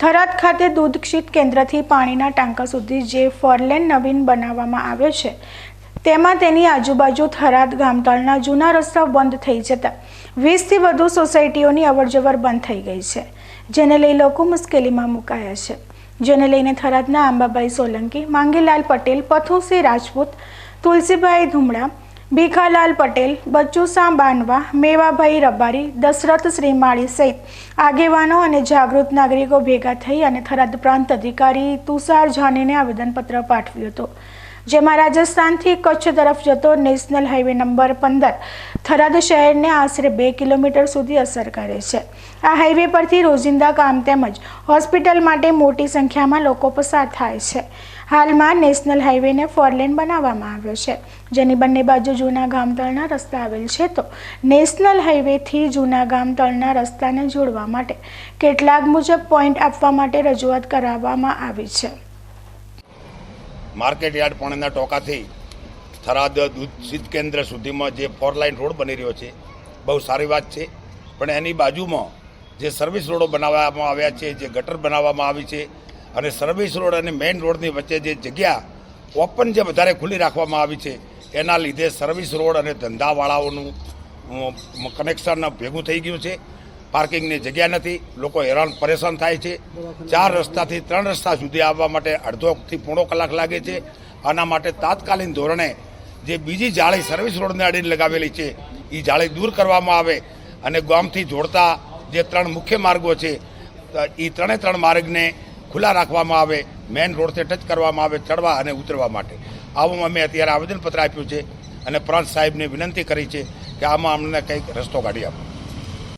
થરાદ ખાતે દૂધ ક્ષિત કેન્દ્રથી પાણીના ટાંકા સુધી જે ફોરલેન નવીન બનાવવામાં આવ્યો છે, તેમાં તેની આજુબાજુ થરાદ ગામતળના જૂના રસ્તા બંધ થઈ જતા વીસથી વધુ સોસાયટીઓની અવરજવર બંધ થઈ ગઈ છે, જેને લઈ લોકો મુશ્કેલીમાં મુકાયા છે. જેને લઈને થરાદના આંબાભાઈ સોલંકી, માંગીલાલ પટેલ, પથુસિંહ રાજપૂત તુલસીભાઈ ધુમડા ભીખાલાલ પટેલ બચ્ચુસા બાનવા મેવાભાઈ રબારી, દશરથ શ્રીમાળી સહિત આગેવાનો અને જાગૃત નાગરિકો ભેગા થઈ અને થરાદ પ્રાંત અધિકારી તુષાર જાનીને આવેદનપત્ર પાઠવ્યું હતું. જેમાં રાજસ્થાનથી કચ્છ તરફ જતો નેશનલ હાઈવે નંબર પંદર થરાદ શહેરને આશરે બે કિલોમીટર સુધી અસર કરે છે. આ હાઈવે પરથી રોજિંદા કામ તેમજ હોસ્પિટલ માટે મોટી સંખ્યામાં લોકો પસાર થાય છે. હાલમાં નેશનલ હાઈવેને ફોરલેન બનાવવામાં આવ્યો છે. જેની બંને બાજુ જૂના ગામતળના રસ્તા આવેલ છે તો નેશનલ હાઈવેથી જૂના ગામતળના રસ્તાને જોડવા માટે કેટલાક મુજબ પોઈન્ટ આપવા માટે રજૂઆત કરાવવામાં આવી છે. માર્કેટ યાર્ડ પાણીના ટોકાથી થરાદ દૂધ કેન્દ્ર સુધીમાં જે ફોર લાઇન રોડ બની રહ્યો છે, બહુ સારી વાત છે. પણ એની બાજુમાં જે સર્વિસ રોડો બનાવવામાં આવ્યા છે, જે ગટર બનાવવામાં આવી છે અને સર્વિસ રોડ અને મેઇન રોડની વચ્ચે જે જગ્યા ઓપન જે વધારે ખુલ્લી રાખવામાં આવી છે, એના લીધે સર્વિસ રોડ અને ધંધાવાળાઓનું કનેક્શન ભેગું થઈ ગયું છે. પાર્કિંગની જગ્યા નથી, લોકો હેરાન પરેશાન થાય છે. ચાર રસ્તાથી ત્રણ રસ્તા સુધી આવવા માટે અડધોથી પોણો કલાક લાગે છે. આના માટે તાત્કાલિક ધોરણે જે બીજી જાળી સર્વિસ રોડને અડીને લગાવેલી છે એ જાળી દૂર કરવામાં આવે અને ગામથી જોડતા જે ત્રણ મુખ્ય માર્ગો છે એ ત્રણે ત્રણ માર્ગને ખુલ્લા રાખવામાં આવે, મેઇન રોડથી ટચ કરવામાં આવે, ચડવા અને ઉતરવા માટે. આવું અમે અત્યારે આવેદનપત્ર આપ્યું છે અને પ્રાંત સાહેબને વિનંતી કરી છે કે આમાં અમને કંઈક રસ્તો કાઢી આપો.